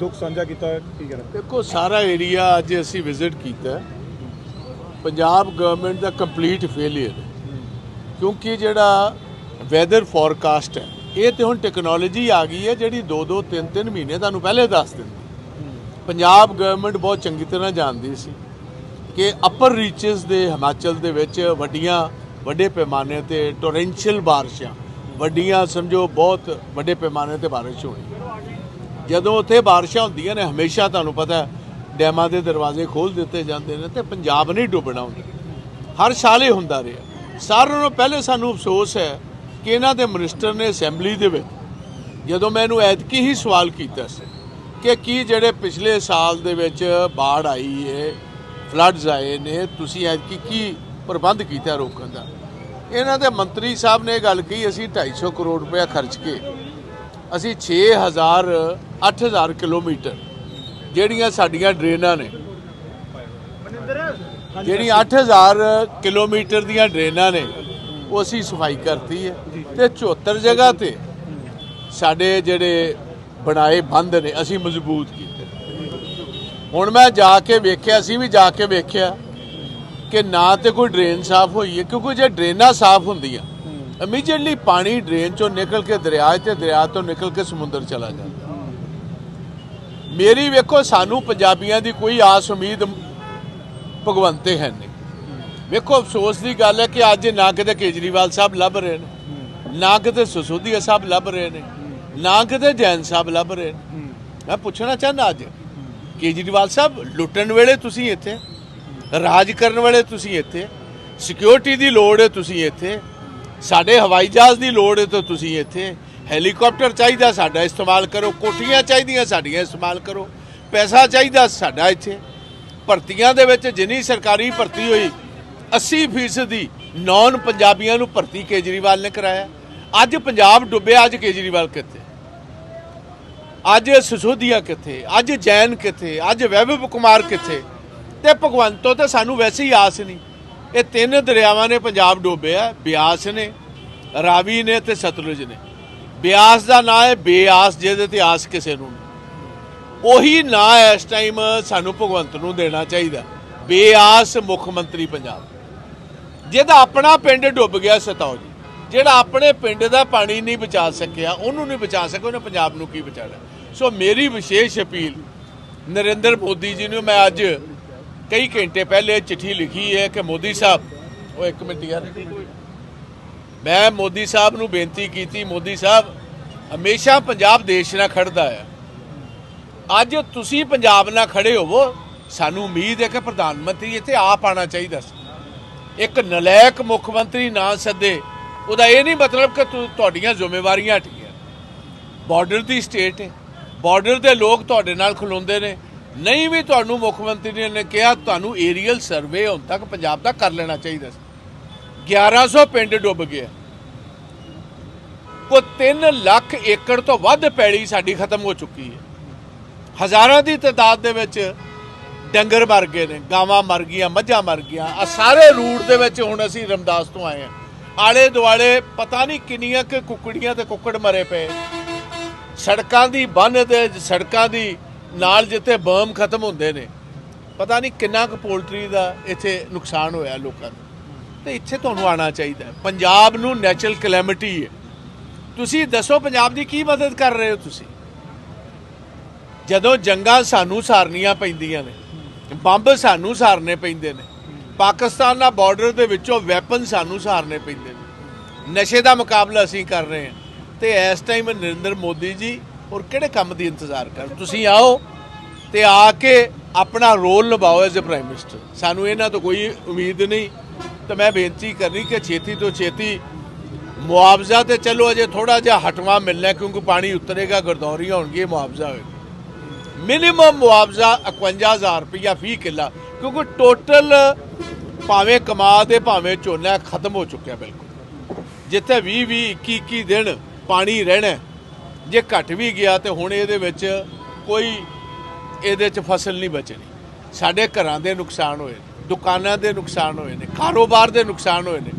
ਦੁੱਖ ਸਾਂਝਾ ਕੀਤਾ ਹੈ ਕੀ ਕਹਿਣਾ? ਦੇਖੋ, ਸਾਰਾ ਏਰੀਆ ਅੱਜ ਅਸੀਂ ਵਿਜ਼ਿਟ ਕੀਤਾ ਪੰਜਾਬ ਗਵਰਨਮੈਂਟ ਦਾ ਕੰਪਲੀਟ ਫੇਲਿਅਰ ਕਿਉਂਕਿ ਜਿਹੜਾ ਵੈਦਰ ਫੋਰਕਾਸਟ ਹੈ, ਇਹ ਤੇ ਹੁਣ ਟੈਕਨੋਲੋਜੀ ਆ ਗਈ ਹੈ, ਜਿਹੜੀ 2-2 3-3 ਮਹੀਨੇ ਤੁਹਾਨੂੰ ਪਹਿਲੇ ਦੱਸ ਦਿੰਦੀ ਪੰਜਾਬ ਗਵਰਨਮੈਂਟ ਬਹੁਤ ਚੰਗੀ ਤਰ੍ਹਾਂ ਜਾਣਦੀ ਸੀ ਕਿ ਅਪਰ ਰੀਚਸ ਦੇ ਹਿਮਾਚਲ ਦੇ ਵਿੱਚ ਵੱਡੀਆਂ, ਵੱਡੇ ਪੈਮਾਨੇ ਤੇ ਟੋਰੈਂਸ਼ੀਅਲ ਬਾਰਿਸ਼ਾਂ, ਵੱਡੀਆਂ, ਸਮਝੋ, ਬਹੁਤ ਵੱਡੇ ਪੈਮਾਨੇ ਤੇ ਬਾਰਿਸ਼ ਹੋਣੀ। ਜਦੋਂ ਉੱਥੇ ਬਾਰਿਸ਼ਾਂ ਹੁੰਦੀਆਂ ਨੇ, ਹਮੇਸ਼ਾ ਤੁਹਾਨੂੰ ਪਤਾ ਡੈਮਾਂ ਦੇ ਦਰਵਾਜ਼ੇ ਖੋਲ ਦਿੱਤੇ ਜਾਂਦੇ ਨੇ ਤੇ ਪੰਜਾਬ ਨਹੀਂ ਡੁੱਬਣਾ ਹੁੰਦਾ। ਹਰ ਸਾਲ ਇਹ ਹੁੰਦਾ ਰਿਹਾ। ਸਾਰਿਆਂ ਨੂੰ ਪਹਿਲੇ ਸਾਨੂੰ ਅਫਸੋਸ ਹੈ ਕਿ ਇਹਨਾਂ ਦੇ ਮਿਨਿਸਟਰ ਨੇ ਅਸੈਂਬਲੀ ਦੇ ਵਿੱਚ ਜਦੋਂ ਮੈਂ ਇਹਨੂੰ ਐਤਕੀ ਹੀ ਸਵਾਲ ਕੀਤਾ ਸੀ ਕਿ ਕੀ ਜਿਹੜੇ ਪਿਛਲੇ ਸਾਲ ਦੇ ਵਿੱਚ ਬਾੜ ਆਈ ਹੈ ਫਲੱਡਸ ਆਏ ਨੇ, ਤੁਸੀਂ ਐਤਕੀ ਕੀ ਪ੍ਰਬੰਧ ਕੀਤਾ ਰੋਕਣ ਦਾ? ਇਹਨਾਂ ਦੇ ਮੰਤਰੀ ਸਾਹਿਬ ਨੇ ਇਹ ਗੱਲ ਕਹੀ, ਅਸੀਂ 250 ਕਰੋੜ ਰੁਪਏ ਖਰਚ ਕੇ ਅਸੀਂ 6000 8000 ਕਿਲੋਮੀਟਰ ਜਿਹੜੀਆਂ ਸਾਡੀਆਂ ਡਰੇਨਾਂ ਨੇ। ਜਿਹੜੀਆਂ 8000 ਕਿਲੋਮੀਟਰ ਦੀਆਂ ਡਰੇਨਾਂ ਨੇ ਉਹ ਅਸੀਂ ਸਫ਼ਾਈ ਕਰਤੀ ਹੈ ਤੇ 74 ਜਗ੍ਹਾ ਤੇ ਸਾਡੇ ਜਿਹੜੇ ਬਣਾਏ ਬੰਦ ਨੇ ਅਸੀਂ ਮਜ਼ਬੂਤ ਕੀਤੇ। ਹੁਣ ਮੈਂ ਜਾ ਕੇ ਵੇਖਿਆ ਅਸੀਂ ਵੀ ਜਾ ਕੇ ਵੇਖਿਆ ਕਿ ਨਾ ਤੇ ਕੋਈ ਡਰੇਨ ਸਾਫ਼ ਹੋਈ ਹੈ ਕਿਉਂਕਿ ਜੇ ਡਰੇਨਾਂ ਸਾਫ਼ ਹੁੰਦੀਆਂ ਇਮੀਡੀਏਟਲੀ ਪਾਣੀ ਡਰੇਨ ਚੋਂ ਨਿਕਲ ਕੇ ਦਰਿਆ 'ਚ ਤੇ ਦਰਿਆ ਤੋਂ ਨਿਕਲ ਕੇ ਸਮੁੰਦਰ ਚਲਾ ਜਾਂਦਾ ਮੇਰੀ ਵੇਖੋ ਸਾਨੂੰ ਪੰਜਾਬੀਆਂ ਦੀ ਕੋਈ ਆਸ ਉਮੀਦ ਭਗਵੰਤੇ ਹੈ ਨਹੀਂ ਵੇਖੋ ਅਫਸੋਸ ਦੀ ਗੱਲ ਹੈ ਕਿ ਅੱਜ ਨਾ ਕਿਤੇ ਕੇਜਰੀਵਾਲ ਸਾਹਿਬ ਲੱਭ ਰਹੇ ਨੇ ਨਾ ਕਿਤੇ ਸੁਸੋਦੀਆ ਸਾਹਿਬ ਲੱਭ ਰਹੇ ਨੇ ਨਾ ਕਿਤੇ ਜੈਨ ਸਾਹਿਬ ਲੱਭ ਰਹੇ ਨੇ ਮੈਂ ਪੁੱਛਣਾ ਚਾਹੁੰਦਾ ਅੱਜ ਕੇਜਰੀਵਾਲ ਸਾਹਿਬ ਲੁੱਟਣ ਵੇਲੇ ਤੁਸੀਂ ਇੱਥੇ ਰਾਜ ਕਰਨ ਵੇਲੇ ਤੁਸੀਂ ਇੱਥੇ ਸਿਕਿਉਰਿਟੀ ਦੀ ਲੋੜ ਹੈ ਤੁਸੀਂ ਇੱਥੇ ਸਾਡੇ ਹਵਾਈ ਜਹਾਜ਼ ਦੀ ਲੋੜ ਹੈ ਤਾਂ ਤੁਸੀਂ ਇੱਥੇ ਹੈਲੀਕਾਪਟਰ ਚਾਹੀਦਾ ਸਾਡਾ ਇਸਤੇਮਾਲ ਕਰੋ, ਕੋਠੀਆਂ ਚਾਹੀਦੀਆਂ ਸਾਡੀਆਂ ਇਸਤੇਮਾਲ ਕਰੋ, ਪੈਸਾ ਚਾਹੀਦਾ ਸਾਡਾ ਇੱਥੇ। ਭਰਤੀਆਂ ਦੇ ਵਿੱਚ ਜਿੰਨੀ ਸਰਕਾਰੀ ਭਰਤੀ ਹੋਈ 80% ਦੀ ਨੌਨ ਪੰਜਾਬੀਆਂ ਨੂੰ ਭਰਤੀ ਕੇਜਰੀਵਾਲ ਨੇ ਕਰਾਇਆ। ਅੱਜ ਪੰਜਾਬ ਡੁੱਬਿਆ, ਅੱਜ ਕੇਜਰੀਵਾਲ ਕਿੱਥੇ? ਅੱਜ ਸਿਸੋਦੀਆ ਕਿੱਥੇ? ਅੱਜ ਜੈਨ ਕਿੱਥੇ? ਅੱਜ ਵੈਭਵ ਕੁਮਾਰ ਕਿੱਥੇ? ਤੇ ਭਗਵੰਤੋਂ ਤੇ ਸਾਨੂੰ ਵੈਸੇ ਹੀ ਆਸ ਨਹੀਂ। ਇਹ ਤਿੰਨ ਦਰਿਆਵਾਂ ਨੇ ਪੰਜਾਬ ਡੋਬਿਆ ਬਿਆਸ ਨੇ, ਰਾਵੀ ਨੇ ਤੇ ਸਤਲੁਜ ਨੇ। ਬਿਆਸ ਦਾ ਨਾਂ ਹੈ ਬੇਆਸ, ਜਿਹਦੇ ਤੇ ਆਸ ਕਿਸੇ ਨੂੰ ਉਹੀ ਨਾਂ ਇਸ ਟਾਈਮ ਸਾਨੂੰ ਭਗਵੰਤ ਨੂੰ ਦੇਣਾ ਚਾਹੀਦਾ। ਬੇਆਸ ਮੁੱਖ ਮੰਤਰੀ ਪੰਜਾਬ। ਜਿਹਦਾ ਆਪਣਾ ਪਿੰਡ ਡੁੱਬ ਗਿਆ ਸਤੌਜ ਜਿਹੜਾ ਆਪਣੇ ਪਿੰਡ ਦਾ ਪਾਣੀ ਨਹੀਂ ਬਚਾ ਸਕਿਆ, ਉਹਨੂੰ ਨਹੀਂ ਬਚਾ ਸਕਿਆ, ਉਹਨੇ ਪੰਜਾਬ ਨੂੰ ਕੀ ਬਚਾਣਾ ਸੋ ਮੇਰੀ ਵਿਸ਼ੇਸ਼ ਅਪੀਲ ਨਰਿੰਦਰ ਮੋਦੀ ਜੀ ਨੂੰ ਮੈਂ ਅੱਜ ਕਈ ਘੰਟੇ ਪਹਿਲੇ ਚਿੱਠੀ ਲਿਖੀ ਹੈ ਕਿ ਮੋਦੀ ਸਾਹਿਬ, ਉਹ ਇੱਕ ਮਿੰਟ ਯਾਰ। ਮੈਂ ਮੋਦੀ ਸਾਹਿਬ ਨੂੰ ਬੇਨਤੀ ਕੀਤੀ, ਮੋਦੀ ਸਾਹਿਬ ਹਮੇਸ਼ਾ ਪੰਜਾਬ ਦੇਸ਼ ਨਾਲ ਖੜਦਾ ਹੈ ਅੱਜ ਤੁਸੀਂ ਪੰਜਾਬ ਨਾਲ ਖੜੇ ਹੋਵੋ, ਸਾਨੂੰ ਉਮੀਦ ਹੈ ਕਿ ਪ੍ਰਧਾਨ ਮੰਤਰੀ ਇੱਥੇ ਆਪ ਆਣਾ ਚਾਹੀਦਾ ਸੀ। ਇੱਕ ਨਲਾਇਕ ਮੁੱਖ ਮੰਤਰੀ ਨਾ ਸੱਦੇ, ਉਹਦਾ ਇਹ ਨਹੀਂ ਮਤਲਬ ਕਿ ਤੁ- ਤੁਹਾਡੀਆਂ ਜ਼ਿੰਮੇਵਾਰੀਆਂ ਹਟ ਗਈਆਂ। ਬਾਰਡਰ ਦੀ ਸਟੇਟ ਹੈ। ਬਾਰਡਰ ਦੇ ਲੋਕ ਤੁਹਾਡੇ ਨਾਲ ਖਲੋਂਦੇ ਨੇ। ਨਹੀਂ ਵੀ ਤੁਹਾਨੂੰ ਮੁੱਖ ਮੰਤਰੀ ਨੇ ਕਿਹਾ, ਤੁਹਾਨੂੰ ਏਰੀਅਲ ਸਰਵੇ ਹੁਣ ਤੱਕ ਪੰਜਾਬ ਦਾ ਕਰ ਲੈਣਾ ਚਾਹੀਦਾ ਸੀ। 1100 ਪਿੰਡ ਡੁੱਬ ਗਏ। ਕੋ 3 ਲੱਖ ਏਕੜ ਤੋਂ ਵੱਧ ਪੈਲੀ ਸਾਡੀ ਖਤਮ ਹੋ ਚੁੱਕੀ ਹੈ। ਹਜ਼ਾਰਾਂ ਦੀ ਤਾਦਾਦ ਦੇ ਵਿੱਚ ਡੰਗਰ ਮਰ ਗਏ ਨੇ, ਗਾਵਾਂ ਮਰ ਗਈਆਂ, ਮੱਝਾਂ ਮਰ ਗਈਆਂ। ਆ ਸਾਰੇ ਰੂਟ ਦੇ ਵਿੱਚ ਹੁਣ ਅਸੀਂ ਰਮਦਾਸ ਤੋਂ ਆਏ ਆ ਆਲੇ ਦੁਆਲੇ ਪਤਾ ਨਹੀਂ ਕਿੰਨੀਆਂ ਕਿ ਕੁੱਕੜੀਆਂ ਤੇ ਕੁੱਕੜ ਮਰੇ ਪਏ। ਸੜਕਾਂ ਦੀ ਬੰਨ ਤੇ ਸੜਕਾਂ ਦੀ ਨਾਲ ਜਿੱਥੇ ਬਰਮ ਖਤਮ ਹੁੰਦੇ ਨੇ, ਪਤਾ ਨਹੀਂ ਕਿੰਨਾ ਕੁ ਪੋਲਟਰੀ ਦਾ ਇੱਥੇ ਨੁਕਸਾਨ ਹੋਇਆ ਲੋਕਾਂ ਨੂੰ। ਤੇ ਇੱਥੇ ਤੁਹਾਨੂੰ ਆਉਣਾ ਚਾਹੀਦਾ ਪੰਜਾਬ ਨੂੰ ਨੈਚੁਰਲ ਕਲੈਮਿਟੀ ਹੈ। ਤੁਸੀਂ ਦੱਸੋ ਪੰਜਾਬ ਦੀ ਕੀ ਮਦਦ ਕਰ ਰਹੇ ਹੋ ਤੁਸੀਂ? ਜਦੋਂ ਜੰਗਾਂ ਸਾਨੂੰ ਸਾਰਨੀਆਂ ਪੈਂਦੀਆਂ ਨੇ, ਬੰਬ ਸਾਨੂੰ ਸਾਰਨੇ ਪੈਂਦੇ ਨੇ, ਪਾਕਿਸਤਾਨ ਨਾਲ ਬਾਰਡਰ ਦੇ ਵਿੱਚੋਂ ਵੈਪਨ ਸਾਨੂੰ ਸਾਰਨੇ ਪੈਂਦੇ ਨੇ। ਨਸ਼ੇ ਦਾ ਮੁਕਾਬਲਾ ਅਸੀਂ ਕਰ ਰਹੇ ਹਾਂ। ਤੇ ਇਸ ਟਾਈਮ ਨਰਿੰਦਰ ਮੋਦੀ ਜੀ ਔਰ ਕਿਹੜੇ ਕੰਮ ਦੀ ਇੰਤਜ਼ਾਰ ਕਰ ਤੁਸੀਂ ਆਓ ਤੇ ਆ ਕੇ ਆਪਣਾ ਰੋਲ ਨਿਭਾਓ ਐਜ਼ ਅ ਪ੍ਰਾਈਮ ਮਿਨਿਸਟਰ ਸਾਨੂੰ ਇਹਨਾਂ ਤੋਂ ਕੋਈ ਉਮੀਦ ਨਹੀਂ। ਤਾਂ ਮੈਂ ਬੇਨਤੀ ਕਰਨੀ ਕਿ ਛੇਤੀ ਤੋਂ ਛੇਤੀ ਮੁਆਵਜ਼ਾ ਤੇ ਚਲੋ, ਅਜੇ ਥੋੜਾ ਜਿਹਾ ਹਟਵਾ ਮਿਲਣਾ, ਕਿਉਂਕਿ ਪਾਣੀ ਉਤਰੇਗਾ, ਗਰਦੌਰੀਆਂ ਹੋਣਗੀਆਂ, ਮੁਆਵਜ਼ਾ ਹੋਏਗਾ। ਮਿਨੀਮਮ ਮੁਆਵਜ਼ਾ 51000 ਰੁਪਇਆ ਫੀ ਕਿੱਲਾ, ਕਿਉਂਕਿ ਟੋਟਲ ਭਾਵੇਂ ਕਮਾ ਦੇ, ਭਾਵੇਂ ਝੋਨਾ ਖਤਮ ਹੋ ਚੁੱਕਿਆ ਬਿਲਕੁਲ। ਜਿੱਥੇ 20 20 21 21 ਦਿਨ ਪਾਣੀ ਰਹਿਣਾ ਜੇ ਘਟ ਵੀ ਗਿਆ ਤੇ ਹੁਣ ਇਹਦੇ ਵਿੱਚ ਕੋਈ ਇਹਦੇ 'ਚ ਫਸਲ ਨਹੀਂ ਬਚਣੀ। ਸਾਡੇ ਘਰਾਂ ਦੇ ਨੁਕਸਾਨ ਹੋਏ ਨੇ, ਦੁਕਾਨਾਂ ਦੇ ਨੁਕਸਾਨ ਹੋਏ ਨੇ ਕਾਰੋਬਾਰ ਦੇ ਨੁਕਸਾਨ ਹੋਏ ਨੇ।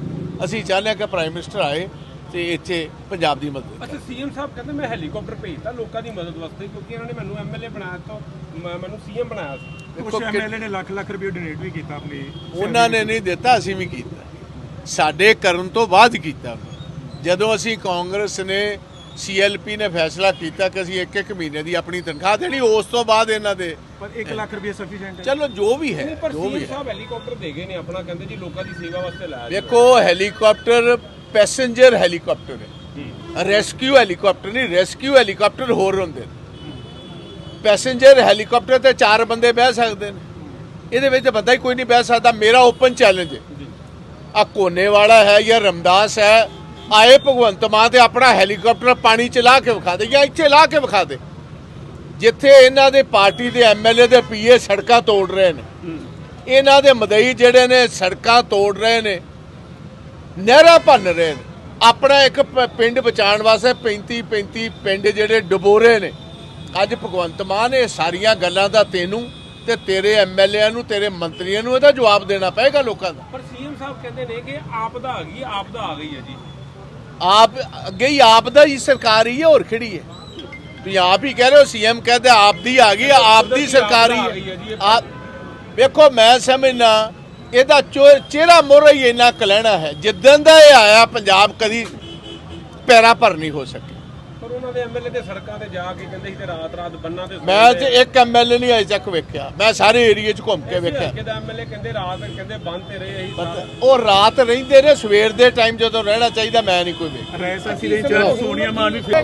ਅਸੀਂ ਚਾਹੁੰਦੇ ਹਾਂ ਕਿ ਪ੍ਰਾਈਮ ਮਿਨਿਸਟਰ ਆਏ ਤੇ ਇੱਥੇ ਪੰਜਾਬ ਦੀ ਮਦਦ ਅੱਛਾ ਸੀਐਮ ਸਾਹਿਬ ਕਹਿੰਦੇ ਮੈਂ ਹੈਲੀਕਾਪਟਰ ਭੇਜਤਾ ਲੋਕਾਂ ਦੀ ਮਦਦ ਵਾਸਤੇ ਕਿਉਂਕਿ ਇਹਨਾਂ ਨੇ ਮੈਨੂੰ ਐਮਐਲਏ ਬਣਾਇਆ ਤੋਂ ਮ- ਮੈਨੂੰ ਸੀਐਮ ਬਣਾਇਆ ਸੀ। ਕੁਝ ਐਮਐਲਏ ਨੇ ਲੱਖ ਲੱਖ ਰੁਪਏ ਡੋਨੇਟ ਵੀ ਕੀਤਾ ਆਪਣੀ ਉਹਨਾਂ ਨੇ ਨਹੀਂ ਦਿੱਤਾ ਅਸੀਂ ਵੀ ਕੀਤਾ। ਸਾਡੇ ਕਰਨ ਤੋਂ ਬਾਅਦ ਕੀਤਾ। ਜਦੋਂ ਅਸੀਂ ਕਾਂਗਰਸ ਨੇ ਸੀਐਲਪੀ ਨੇ ਫੈਸਲਾ ਕੀਤਾ ਕਿ ਅਸੀਂ ਇੱਕ ਇੱਕ ਮਹੀਨੇ ਦੀ ਆਪਣੀ ਤਨਖਾਹ ਦੇਣੀ ਉਸ ਤੋਂ ਬਾਅਦ ਇਹਨਾਂ ਦੇ ਪਰ 1 ਲੱਖ ਰੁਪਏ ਸਫੀਸ਼ੀਐਂਟ ਹੈ। ਚਲੋ ਜੋ ਵੀ ਹੈ ਜੋ ਵੀ ਹੈ। ਸਾਹਿਬ ਹੈਲੀਕਾਪਟਰ ਦੇ ਗਏ ਨੇ ਆਪਣਾ ਕਹਿੰਦੇ ਜੀ ਲੋਕਾਂ ਦੀ ਸੇਵਾ ਵਾਸਤੇ ਲਾਇਆ। ਦੇਖੋ ਹੈਲੀਕਾਪਟਰ ਪੈਸੇਂਜਰ ਹੈਲੀਕਾਪਟਰ ਹੈ। ਰੈਸਕਿਊ ਹੈਲੀਕਾਪਟਰ ਨਹੀਂ ਰੈਸਕਿਊ ਹੈਲੀਕਾਪਟਰ ਹੋਰ ਹੁੰਦੇ ਨੇ। ਪੈਸੇਂਜਰ ਹੈਲੀਕਾਪਟਰ ਤੇ ਚਾਰ ਬੰਦੇ ਬਹਿ ਸਕਦੇ ਨੇ। ਇਹਦੇ ਵਿੱਚ ਬੰਦਾ ਹੀ ਕੋਈ ਨਹੀਂ ਬਹਿ ਸਕਦਾ। ਮੇਰਾ ਓਪਨ ਚੈਲੰਜ ਹੈ। ਆ ਕੋਨੇ ਵਾਲਾ ਹੈ ਜਾਂ ਰਮਦਾਸ ਹੈ ਆਏ ਭਗਵੰਤ ਮਾਨ ਤੇ ਆਪਣਾ ਹੈਲੀਕਾਪਟਰ ਪਾਣੀ ਚ ਲਾ ਕੇ ਵਿਖਾ ਦੇ ਜਾਂ ਇੱਥੇ ਲਾ ਕੇ ਵਿਖਾ ਦੇ। ਜਿੱਥੇ ਇਹਨਾਂ ਦੇ ਪਾਰਟੀ ਦੇ ਐਮਐਲਏ ਦੇ ਪੀਏ ਸੜਕਾਂ ਤੋੜ ਰਹੇ ਨੇ। ਇਹਨਾਂ ਦੇ ਮਦਈ ਜਿਹੜੇ ਨੇ ਸੜਕਾਂ ਤੋੜ ਰਹੇ ਨੇ। ਨਹਿਰਾਂ ਭੰਨ ਰਹੇ ਨੇ। ਆਪਣਾ ਇੱਕ ਪਿੰਡ ਬਚਾਉਣ ਵਾਸਤੇ 35 35 ਪਿੰਡ ਜਿਹੜੇ ਡੁਬੋ ਰਹੇ ਨੇ। ਅੱਜ ਭਗਵੰਤ ਮਾਨ ਇਹ ਸਾਰੀਆਂ ਗੱਲਾਂ ਦਾ ਤੈਨੂੰ ਤੇ ਤੇਰੇ ਐਮਐਲਏਆਂ ਨੂੰ, ਤੇਰੇ ਮੰਤਰੀਆਂ ਨੂੰ ਇਹਦਾ ਜਵਾਬ ਦੇਣਾ ਪਏਗਾ ਲੋਕਾਂ ਦਾ। ਪਰ ਸੀਐਮ ਸਾਹਿਬ ਕਹਿੰਦੇ ਨੇ ਕਿ ਆਪਦਾ ਆ ਗਈ, ਆਪਦਾ ਆ ਗਈ ਹੈ ਜੀ। ਆਪ ਅੱਗੇ ਹੀ ਆਪ ਦਾ ਹੀ ਸਰਕਾਰ ਹੀ ਹੈ ਹੋਰ ਖੜੀ ਹੈ? ਆਪ ਹੀ ਕਹਿ ਰਹੇ ਹੋ ਸੀਐਮ ਕਹਿੰਦੇ ਆਪ ਦੀ ਆ ਗਈ ਆਪ ਦੀ ਸਰਕਾਰ ਹੀ ਆਪ ਵੇਖੋ ਮੈਂ ਸਮਝਣਾ ਇਹਦਾ ਚਿਹਰਾ ਮੋਰਾ ਹੀ ਇੰਨਾ ਕਲਹਿਣਾ ਹੈ ਜਿੱਦਣ ਦਾ ਇਹ ਆਇਆ ਪੰਜਾਬ ਕਦੀ ਪੈਰਾ ਭਰ ਨਹੀਂ ਹੋ ਸਕੇ ਪਰ ਉਹਨਾਂ ਦੇ ਐਮਐਲਏ ਤੇ ਸੜਕਾਂ ਤੇ ਜਾ ਕੇ ਕਹਿੰਦੇ ਸੀ ਤੇ ਰਾਤ ਰਾਤ ਬੰਨਾਂ ਤੇ ਮੈਂ ਤੇ ਇੱਕ ਐਮਐਲਏ ਨਹੀਂ ਅਜੇ ਤੱਕ ਵੇਖਿਆ। ਮੈਂ ਸਾਰੇ ਏਰੀਏ 'ਚ ਘੁੰਮ ਕੇ ਵੇਖਿਆ। ਕਿ ਦਾ ਐਮਐਲਏ ਕਹਿੰਦੇ ਰਾਤ ਕਹਿੰਦੇ ਬੰਦ ਤੇ ਰਹੇ ਅਸੀਂ ਉਹ ਰਾਤ ਰਹਿੰਦੇ ਨੇ ਸਵੇਰ ਦੇ ਟਾਈਮ ਜਦੋਂ ਰਹਿਣਾ ਚਾਹੀਦਾ ਮੈਂ ਨਹੀਂ ਕੋਈ ਵੇਖ ਰੈਸ ਅਸੀਂ ਦੇ ਚ ਸੋਨੀਆ ਮਾਨ ਵੀ ਫਿਰ